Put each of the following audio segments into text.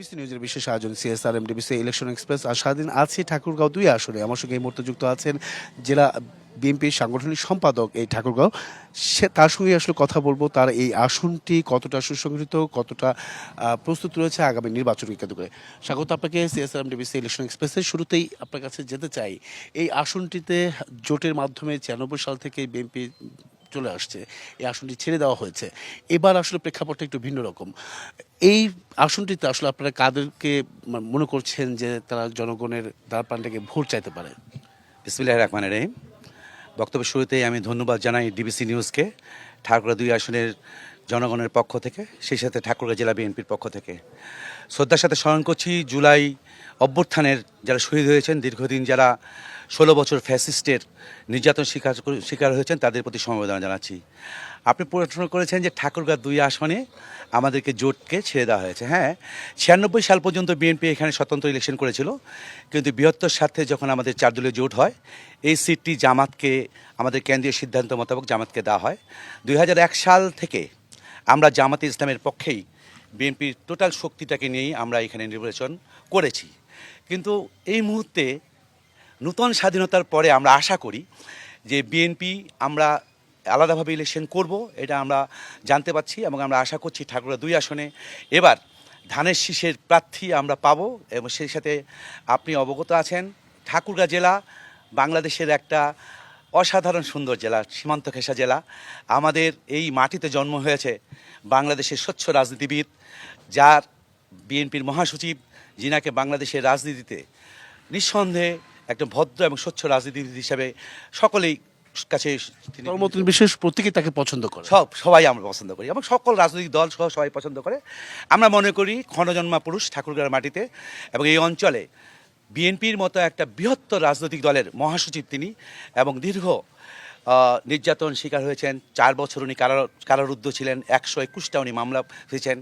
DBC নিউজের বিশেষ আয়োজন, CSR M DBC election express আর সারাদিন আছে ঠাকুরগাঁও দুই আসনে আমার সঙ্গে এই মুহূর্তে যুক্ত আছেন জেলা বিএনপির সাংগঠনিক সম্পাদক এই ঠাকুরগাঁও। সে তার সঙ্গে আসলে কথা বলব, তার এই আসনটি কতটা সুসংগঠিত, কতটা প্রস্তুত রয়েছে আগামী নির্বাচনকে কেন্দ্র করে স্বাগত আপনাকে, সিএসআর এম ডিবিসি ইলেকশন এক্সপ্রেসের শুরুতেই আপনার কাছে যেতে চাই। এই আসনটিতে জোটের মাধ্যমে ছিয়ানব্বই সাল থেকে বিএনপি চলে আসছে, এই আসনটি ছেড়ে দেওয়া হয়েছে। এবার আসলে প্রেক্ষাপটটা একটু ভিন্ন রকম। এই আসনটিতে আসলে আপনারা কাদেরকে মনে করছেন যে তারা জনগণের দ্বার প্রান্তাকে ভোট চাইতে পারে? বিসমিল্লাহ রহমান রহিম। বক্তব্যের শুরুতেই আমি ধন্যবাদ জানাই ডিবিসি নিউজকে ঠাকুরা দুই আসনের জনগণের পক্ষ থেকে, সেই সাথে ঠাকুরগাঁ জেলা বিএনপির পক্ষ থেকে। শ্রদ্ধার সাথে স্মরণ করছি, জুলাই অভ্যুত্থানের যারা শহীদ হয়েছেন, দীর্ঘদিন যারা ষোলো বছর ফ্যাসিস্টের নির্যাতন শিকার শিকার হয়েছেন, তাদের প্রতি সমবেদনা জানাচ্ছি। আপনি প্রশ্ন করেছেন যে ঠাকুরগাঁ দুই আসনে আমাদেরকে জোটকে ছেড়ে দেওয়া হয়েছে। হ্যাঁ ছিয়ানব্বই সাল পর্যন্ত বিএনপি এখানে স্বতন্ত্র ইলেকশন করেছিল, কিন্তু বৃহত্তর স্বার্থে যখন আমাদের চার দলীয় জোট হয়, এই সিটটি জামাতকে, আমাদের কেন্দ্রীয় সিদ্ধান্ত মোতাবেক জামাতকে দেওয়া হয়। দুই হাজার এক সাল থেকে আমরা জামাতে ইসলামের পক্ষেই বিএনপির টোটাল শক্তিটাকে নিয়েই আমরা এখানে নির্বাচন করেছি। কিন্তু এই মুহূর্তে নূতন স্বাধীনতার পরে আমরা আশা করি যে বিএনপি আমরা আলাদাভাবে ইলেকশন করব, এটা আমরা জানতে পাচ্ছি এবং আমরা আশা করছি ঠাকুরা দুই আসনে এবার ধানের শীষের প্রার্থী আমরা পাবো এবং সেই সাথে আপনি অবগত আছেন, ঠাকুরগাঁ জেলা বাংলাদেশের একটা অসাধারণ সুন্দর জেলা, সীমান্ত ঘেঁষা জেলা। আমাদের এই মাটিতে জন্ম হয়েছে বাংলাদেশের স্বচ্ছ রাজনীতিবিদ, যার বিএনপির মহাসচিব যিনাকে বাংলাদেশের রাজনীতিতে নিঃসন্দেহে একটা ভদ্র এবং স্বচ্ছ রাজনীতিবিদ হিসাবে সকলেই কাছে তিনি কর্মতন বিশেষ প্রত্যেকে তাকে পছন্দ করে। সব সবাই আমরা পছন্দ করি এবং সকল রাজনৈতিক দল সহ সবাই পছন্দ করে। আমরা মনে করি ক্ষণজন্মা পুরুষ ঠাকুরগাঁর মাটিতে এবং এই অঞ্চলে বিএনপির মতো একটা বৃহত্তর রাজনৈতিক দলের মহাসচিব তিনি এবং দীর্ঘ নির্যাতন শিকার হয়েছেন। চার বছর উনি কারার কারারুদ্ধ ছিলেন। একশো একুশটা উনি মামলা হয়েছেন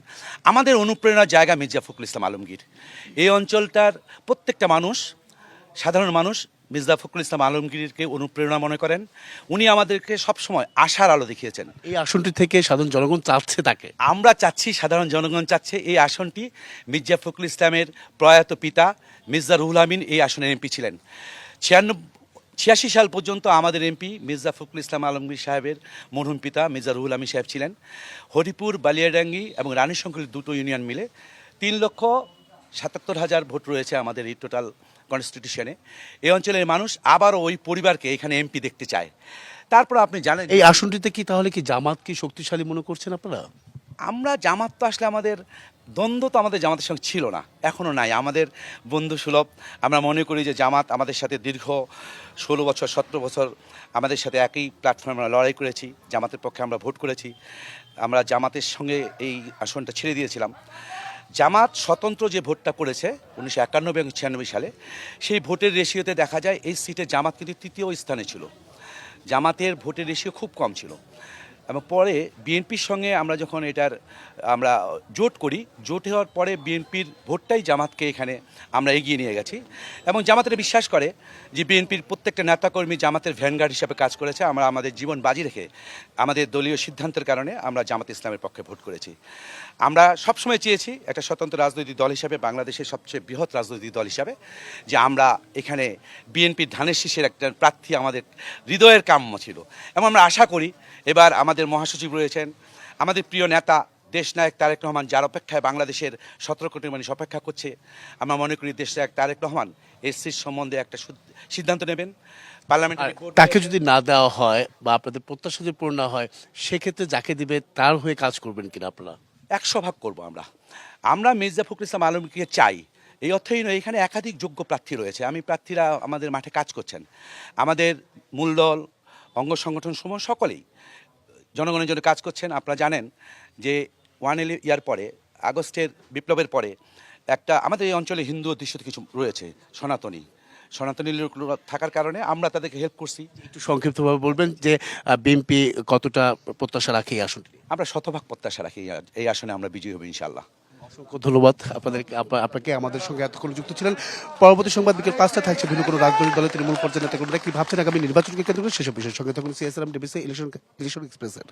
আমাদের অনুপ্রেরণার জায়গা মির্জা ফখরুল ইসলাম আলমগীর। এই অঞ্চলটার প্রত্যেকটা মানুষ সাধারণ মানুষ মির্জা ফখরুল ইসলাম আলমগীরকে অনুপ্রেরণা মনে করেন। উনি আমাদেরকে সবসময় আশার আলো দেখিয়েছেন। এই আসনটি থেকে সাধারণ জনগণ চাচ্ছে তাকে? আমরা চাচ্ছি সাধারণ জনগণ চাচ্ছে এই আসনটি মির্জা ফখরুল ইসলামের প্রয়াত পিতা মির্জা রুহুল আমিন এই আসনের এমপি ছিলেন। ছিয়ানব্বই ছিয়াশি সাল পর্যন্ত আমাদের এমপি মির্জা ফখরুল ইসলাম আলমগীর সাহেবের মরহুম পিতা মির্জা রুহুল আমিন সাহেব ছিলেন। হরিপুর বালিয়াডাঙ্গি এবং রানীশঙ্কর দুটো ইউনিয়ন মিলে তিন লক্ষ সাতাত্তর হাজার ভোট রয়েছে আমাদের এই টোটাল কনস্টিটিউশনে। এই অঞ্চলের মানুষ আবারও ওই পরিবারকে এখানে এমপি দেখতে চায়। তারপর আপনি জানেন এই আসনটিতে কি তাহলে কি জামাত কি শক্তিশালী মনে করছেন আপনারা? আমরা জামাত তো আসলে আমাদের দ্বন্দ্ব তো আমাদের জামাতের সঙ্গে ছিল না এখনও নাই। আমাদের বন্ধু সুলভ, আমরা মনে করি যে জামাত আমাদের সাথে দীর্ঘ ষোলো বছর, সতেরো বছর আমাদের সাথে একই প্ল্যাটফর্মে আমরা লড়াই করেছি, জামাতের পক্ষে আমরা ভোট করেছি। আমরা জামাতের সঙ্গে এই আসনটা ছেড়ে দিয়েছিলাম। জামাত স্বতন্ত্র যে ভোটটা করেছে, উনিশশো একানব্বই এবং ছিয়ানব্বই সালে, সেই ভোটের রেশিওতে দেখা যায় এই সিটে জামাত কিন্তু তৃতীয় স্থানে ছিল। জামাতের ভোটের রেশিও খুব কম ছিল। এবং পরে বিএনপির সঙ্গে আমরা যখন এটার, আমরা জোট করি, জোট হওয়ার পরে বিএনপির ভোটটাই জামাতকে এখানে আমরা এগিয়ে নিয়ে গেছি। এবং জামাতের বিশ্বাস করে যে বিএনপির প্রত্যেকটা নেতাকর্মী জামাতের ভ্যানগার্ড হিসাবে কাজ করেছে। আমরা আমাদের জীবন বাজি রেখে আমাদের দলীয় সিদ্ধান্তের কারণে আমরা জামাত ইসলামের পক্ষে ভোট করেছি। আমরা সবসময় চেয়েছি একটা স্বতন্ত্র রাজনৈতিক দল হিসাবে, বাংলাদেশের সবচেয়ে বৃহৎ রাজনৈতিক দল হিসাবে, যে আমরা এখানে বিএনপির ধানের শীষের একটা প্রার্থী আমাদের হৃদয়ের কাম্য ছিল। এবং আমরা আশা করি এবার আমাদের মহাসচিব রয়েছেন আমাদের প্রিয় নেতা দেশনায়ক তারেক রহমান যার অপেক্ষায় বাংলাদেশের সতেরো কোটি মানুষ অপেক্ষা করছে। আমরা মনে করি দেশনায়ক তারেক রহমান এই সিট সম্বন্ধে একটা সিদ্ধান্ত নেবেন। পার্লামেন্টে তাকে যদি না দেওয়া হয় বা আপনাদের প্রত্যাশা যদি পূর্ণ হয় সেক্ষেত্রে যাকে দিবে তার হয়ে কাজ করবেন কিনা আপনারা? একশো ভাগ করব আমরা। আমরা মির্জা ফখরুল ইসলাম আলমকে চাই। এই অর্থেই নয় এখানে একাধিক যোগ্য প্রার্থী রয়েছে। আমি প্রার্থীরা আমাদের মাঠে কাজ করছেন। আমাদের মূল দল অঙ্গ সংগঠন সমূহ সকলেই জনগণের জন্য কাজ করছেন। আপনারা জানেন যে ওয়ান এল ইয়ার পরে আগস্টের বিপ্লবের পরে একটা আমাদের এই অঞ্চলে হিন্দু অধ্যুষিত কিছু রয়েছে সনাতনী। সনাতনী লোক থাকার কারণে আমরা তাদেরকে হেল্প করছি। একটু সংক্ষিপ্তভাবে বলবেন যে বিএনপি কতটা প্রত্যাশা রাখে এই আসনটি? আমরা শতভাগ প্রত্যাশা রাখি এই আসনে আমরা বিজয়ী হব ইনশাল্লাহ অসংখ্য ধন্যবাদ। আপনাদেরকে আপনাকে আমাদের সঙ্গে এতক্ষণ যুক্ত ছিলেন। পরবর্তী সংবাদ বিকেল পাঁচটা থাকছে ভিন্ন কোনো রাজনৈতিক দলের তৃণমূল পর্যায়ে নেতাকর্মীরা। কি ভাবছেন আগামী নির্বাচনকে কেন্দ্র করে? সেসব বিষয়ের সঙ্গে থাকুন সিএসআরএম ডিবিসি ইলেকশন ইলেকশন এক্সপ্রেসের